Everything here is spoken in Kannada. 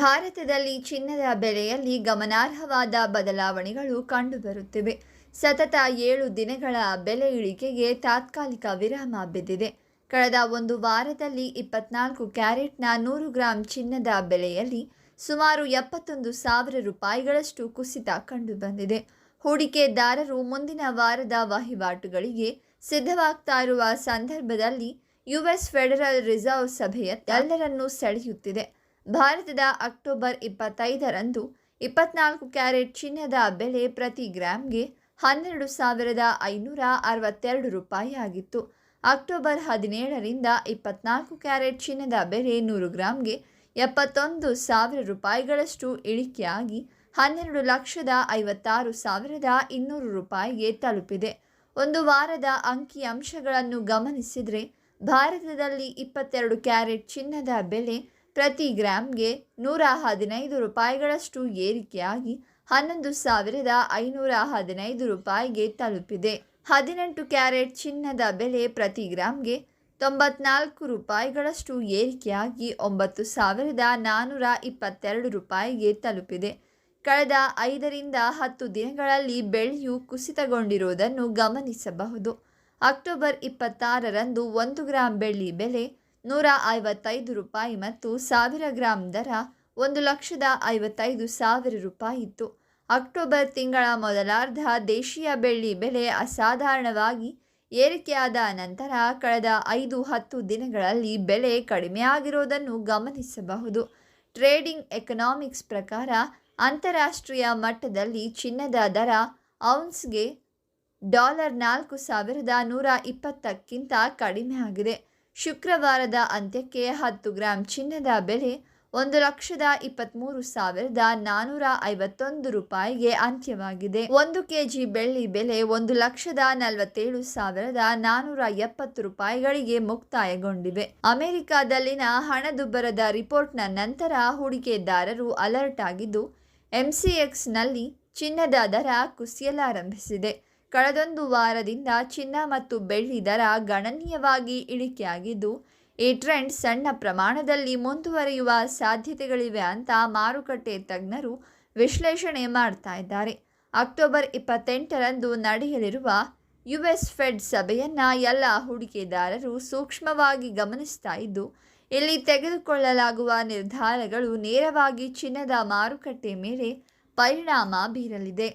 ಭಾರತದಲ್ಲಿ ಚಿನ್ನದ ಬೆಲೆಯಲ್ಲಿ ಗಮನಾರ್ಹವಾದ ಬದಲಾವಣೆಗಳು ಕಂಡುಬರುತ್ತಿವೆ. ಸತತ ಏಳು ದಿನಗಳ ಬೆಲೆ ಇಳಿಕೆಗೆ ತಾತ್ಕಾಲಿಕ ವಿರಾಮ ಬಿದ್ದಿದೆ. ಕಳೆದ ಒಂದು ವಾರದಲ್ಲಿ ಇಪ್ಪತ್ನಾಲ್ಕು ಕ್ಯಾರೆಟ್ನ ನೂರು ಗ್ರಾಂ ಚಿನ್ನದ ಬೆಲೆಯಲ್ಲಿ ಸುಮಾರು ಎಪ್ಪತ್ತೊಂದು ಸಾವಿರ ರೂಪಾಯಿಗಳಷ್ಟು ಕುಸಿತ ಕಂಡುಬಂದಿದೆ. ಹೂಡಿಕೆದಾರರು ಮುಂದಿನ ವಾರದ ವಹಿವಾಟುಗಳಿಗೆ ಸಿದ್ಧವಾಗ್ತಾ ಇರುವ ಸಂದರ್ಭದಲ್ಲಿ ಯುಎಸ್ ಫೆಡರಲ್ ರಿಸರ್ವ್ ಸಭೆಯ ಎಲ್ಲರನ್ನೂ ಸೆಳೆಯುತ್ತಿದೆ. ಭಾರತದ ಅಕ್ಟೋಬರ್ ಇಪ್ಪತ್ತೈದರಂದು ಇಪ್ಪತ್ನಾಲ್ಕು ಕ್ಯಾರೆಟ್ ಚಿನ್ನದ ಬೆಲೆ ಪ್ರತಿ ಗ್ರಾಮ್ಗೆ ಹನ್ನೆರಡು ಸಾವಿರದ ಐನೂರ ಅರವತ್ತೆರಡು ರೂಪಾಯಿ ಆಗಿತ್ತು. ಅಕ್ಟೋಬರ್ ಹದಿನೇಳರಿಂದ ಇಪ್ಪತ್ನಾಲ್ಕು ಕ್ಯಾರೆಟ್ ಚಿನ್ನದ ಬೆಲೆ ನೂರು ಗ್ರಾಮ್ಗೆ ಎಪ್ಪತ್ತೊಂದು ಸಾವಿರ ರೂಪಾಯಿಗಳಷ್ಟು ಇಳಿಕೆಯಾಗಿ ಹನ್ನೆರಡು ಲಕ್ಷದ ಐವತ್ತಾರು ಸಾವಿರದ ಇನ್ನೂರು ರೂಪಾಯಿಗೆ ತಲುಪಿದೆ. ಒಂದು ವಾರದ ಅಂಕಿಅಂಶಗಳನ್ನು ಗಮನಿಸಿದರೆ ಭಾರತದಲ್ಲಿ ಇಪ್ಪತ್ತೆರಡು ಕ್ಯಾರೆಟ್ ಚಿನ್ನದ ಬೆಲೆ ಪ್ರತಿ ಗ್ರಾಮ್ಗೆ ನೂರ ಹದಿನೈದು ರೂಪಾಯಿಗಳಷ್ಟು ಏರಿಕೆಯಾಗಿ ಹನ್ನೊಂದು ಸಾವಿರದ ಐನೂರ ಹದಿನೈದು ರೂಪಾಯಿಗೆ ತಲುಪಿದೆ. ಹದಿನೆಂಟು ಕ್ಯಾರೆಟ್ ಚಿನ್ನದ ಬೆಲೆ ಪ್ರತಿ ಗ್ರಾಮ್ಗೆ ತೊಂಬತ್ನಾಲ್ಕು ರೂಪಾಯಿಗಳಷ್ಟು ಏರಿಕೆಯಾಗಿ ಒಂಬತ್ತು ಸಾವಿರದ ನಾನ್ನೂರ ಇಪ್ಪತ್ತೆರಡು ರೂಪಾಯಿಗೆ ತಲುಪಿದೆ. ಕಳೆದ ಐದರಿಂದ ಹತ್ತು ದಿನಗಳಲ್ಲಿ ಬೆಳೆಯು ಕುಸಿತಗೊಂಡಿರುವುದನ್ನು ಗಮನಿಸಬಹುದು. ಅಕ್ಟೋಬರ್ ಇಪ್ಪತ್ತಾರರಂದು ಒಂದು ಗ್ರಾಂ ಬೆಳ್ಳಿ ಬೆಲೆ ನೂರ ಐವತ್ತೈದು ರೂಪಾಯಿ ಮತ್ತು ಸಾವಿರ ಗ್ರಾಂ ದರ ಒಂದು ಲಕ್ಷದ ಐವತ್ತೈದು ಸಾವಿರ ರೂಪಾಯಿ ಇತ್ತು. ಅಕ್ಟೋಬರ್ ತಿಂಗಳ ಮೊದಲಾರ್ಧ ದೇಶೀಯ ಬೆಳ್ಳಿ ಬೆಲೆ ಅಸಾಧಾರಣವಾಗಿ ಏರಿಕೆಯಾದ ನಂತರ ಕಳೆದ ಐದು ಹತ್ತು ದಿನಗಳಲ್ಲಿ ಬೆಲೆ ಕಡಿಮೆಯಾಗಿರುವುದನ್ನು ಗಮನಿಸಬಹುದು. ಟ್ರೇಡಿಂಗ್ ಎಕನಾಮಿಕ್ಸ್ ಪ್ರಕಾರ ಅಂತಾರಾಷ್ಟ್ರೀಯ ಮಟ್ಟದಲ್ಲಿ ಚಿನ್ನದ ದರ ಔನ್ಸ್ಗೆ ಡಾಲರ್ ನಾಲ್ಕು ಸಾವಿರದ ನೂರ ಇಪ್ಪತ್ತಕ್ಕಿಂತ ಕಡಿಮೆಯಾಗಿದೆ. ಶುಕ್ರವಾರದ ಅಂತ್ಯಕ್ಕೆ ಹತ್ತು ಗ್ರಾಂ ಚಿನ್ನದ ಬೆಲೆ, ಒಂದು ಲಕ್ಷದ ಇಪ್ಪತ್ತ್ಮೂರು ಸಾವಿರದ ನಾನ್ನೂರ ಐವತ್ತೊಂದು ರೂಪಾಯಿಗೆ ಅಂತ್ಯವಾಗಿದೆ. ಒಂದು ಕೆಜಿ ಬೆಳ್ಳಿ ಬೆಲೆ, ಒಂದು ಲಕ್ಷದ ನಲವತ್ತೇಳು ಸಾವಿರದ ನಾನ್ನೂರ ಎಪ್ಪತ್ತು ರೂಪಾಯಿಗಳಿಗೆ ಮುಕ್ತಾಯಗೊಂಡಿವೆ. ಅಮೆರಿಕಾದಲ್ಲಿನ ಹಣದುಬ್ಬರದ ರಿಪೋರ್ಟ್ನ ನಂತರ ಹೂಡಿಕೆದಾರರು ಅಲರ್ಟ್ ಆಗಿದ್ದು ಎಂಸಿಎಕ್ಸ್ನಲ್ಲಿ ಚಿನ್ನದ ದರ ಕುಸಿಯಲಾರಂಭಿಸಿದೆ. ಕಳೆದೊಂದು ವಾರದಿಂದ ಚಿನ್ನ ಮತ್ತು ಬೆಳ್ಳಿ ದರ ಗಣನೀಯವಾಗಿ ಇಳಿಕೆಯಾಗಿದ್ದು, ಈ ಟ್ರೆಂಡ್ ಸಣ್ಣ ಪ್ರಮಾಣದಲ್ಲಿ ಮುಂದುವರಿಯುವ ಸಾಧ್ಯತೆಗಳಿವೆ ಅಂತ ಮಾರುಕಟ್ಟೆ ತಜ್ಞರು ವಿಶ್ಲೇಷಣೆ ಮಾಡ್ತಾ ಇದ್ದಾರೆ. ಅಕ್ಟೋಬರ್ ಇಪ್ಪತ್ತೆಂಟರಂದು ನಡೆಯಲಿರುವ ಯು ಎಸ್ ಫೆಡ್ ಸಭೆಯನ್ನು ಎಲ್ಲ ಹೂಡಿಕೆದಾರರು ಸೂಕ್ಷ್ಮವಾಗಿ ಗಮನಿಸ್ತಾ ಇದ್ದು, ಇಲ್ಲಿ ತೆಗೆದುಕೊಳ್ಳಲಾಗುವ ನಿರ್ಧಾರಗಳು ನೇರವಾಗಿ ಚಿನ್ನದ ಮಾರುಕಟ್ಟೆ ಮೇಲೆ ಪರಿಣಾಮ ಬೀರಲಿದೆ.